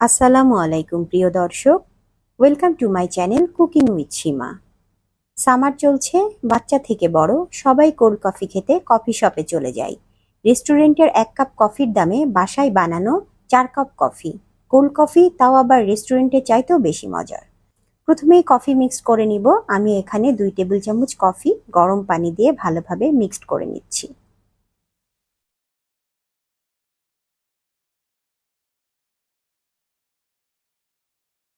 আসসালামু আলাইকুম, প্রিয় দর্শক। Welcome to my channel cooking with Seema summer চলছে, বাচ্চা থেকে বড়, সবাই কোল্ড কফি খেতে কফি শপে চলে যায়। রেস্টুরেন্টের এক কাপ কফির দামে বাসায় বানানো চার কাপ কফি কোল্ড কফি তাও আবার রেস্টুরেন্টে চাইতেও বেশি মজার। প্রথমেই কফি মিক্সড করে নিব। আমি এখানে দুই টেবিল চামচ কফি গরম পানি দিয়ে ভালোভাবে মিক্সড করে নিচ্ছি।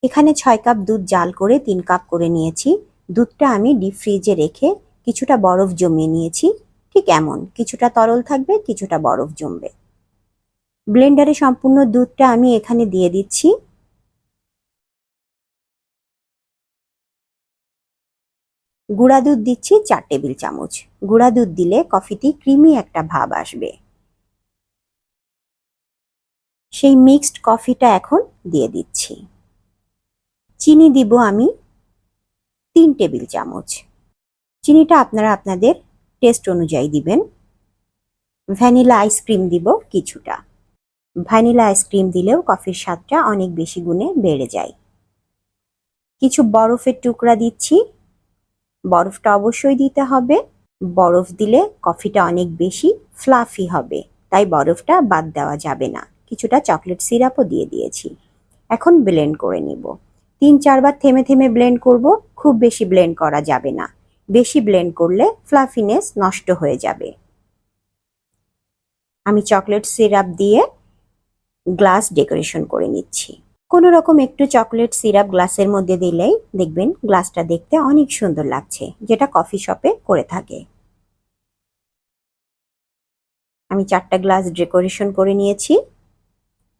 এখানে ছয় কাপ দুধ জাল করে তিন কাপ করে নিয়েছি। দুধটা আমি ডিপ ফ্রিজে রেখে কিছুটা বরফ জমিয়ে নিয়েছি। ঠিক এমন, কিছুটা তরল থাকবে, কিছুটা বরফ জমবে। ব্লেন্ডারে সম্পূর্ণ দুধটা আমি এখানে দিয়ে দিচ্ছি। গুঁড়া দুধ দিচ্ছি চার টেবিল চামচ। গুঁড়া দুধ দিলে কফিটি ক্রিমি একটা ভাব আসবে। সেই মিক্সড কফিটা এখন দিয়ে দিচ্ছি। চিনি দিব আমি তিন টেবিল চামচ। চিনিটা আপনারা আপনাদের টেস্ট অনুযায়ী দিবেন। ভ্যানিলা আইসক্রিম দিব কিছুটা। ভ্যানিলা আইসক্রিম দিলেও কফির স্বাদটা অনেক বেশি গুণে বেড়ে যায়। কিছু বরফের টুকরা দিচ্ছি। বরফটা অবশ্যই দিতে হবে। বরফ দিলে কফিটা অনেক বেশি ফ্লাফি হবে, তাই বরফটা বাদ দেওয়া যাবে না। কিছুটা চকলেট সিরাপও দিয়ে দিয়েছি। এখন ব্লেন্ড করে নিব। তিন চারবার থেমে থেমে ব্লেন্ড করব, খুব বেশি ব্লেন্ড করা যাবে না। বেশি ব্লেন্ড করলে ফ্লাফিনেস নষ্ট হয়ে যাবে। আমি চকলেট সিরাপ দিয়ে গ্লাস ডেকোরেশন করে নিচ্ছি। কোনো রকম একটু চকলেট সিরাপ গ্লাসের মধ্যে দিলেই দেখবেন গ্লাসটা দেখতে অনেক সুন্দর লাগছে, যেটা কফি শপে করে থাকে। আমি চারটা গ্লাস ডেকোরেশন করে নিয়েছি।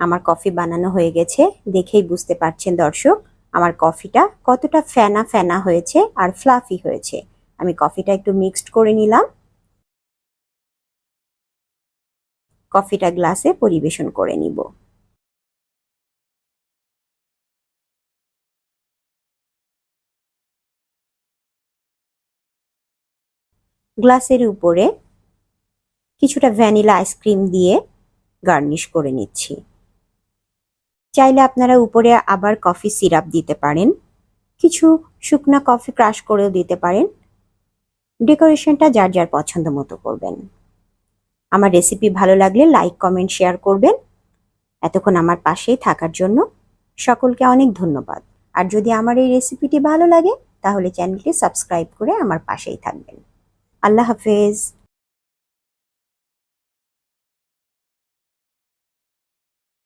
আমার কফি বানানো হয়ে গেছে, দেখেই বুঝতে পারছেন দর্শক। আমার কফিটা কতটা ফেনা ফেনা হয়েছে আর ফ্লাফি হয়েছে। আমি কফিটা একটু মিক্সড করে নিলাম। কফিটা গ্লাসে পরিবেশন করে নিব। গ্লাসের উপরে কিছুটা ভ্যানিলা আইসক্রিম দিয়ে গার্নিশ করে নিচ্ছি। চাইলে আপনারা উপরে আবার কফি সিরাপ দিতে পারেন। কিছু শুকনা কফি ক্রাশ করেও দিতে পারেন। ডেকোরেশনটা যার যার পছন্দ মতো করবেন। আমার রেসিপি ভালো লাগলে লাইক কমেন্ট শেয়ার করবেন। এতক্ষণ আমার পাশেই থাকার জন্য সকলকে অনেক ধন্যবাদ। আর যদি আমার এই রেসিপিটি ভালো লাগে, তাহলে চ্যানেলটি সাবস্ক্রাইব করে আমার পাশেই থাকবেন। আল্লাহ হাফেজ।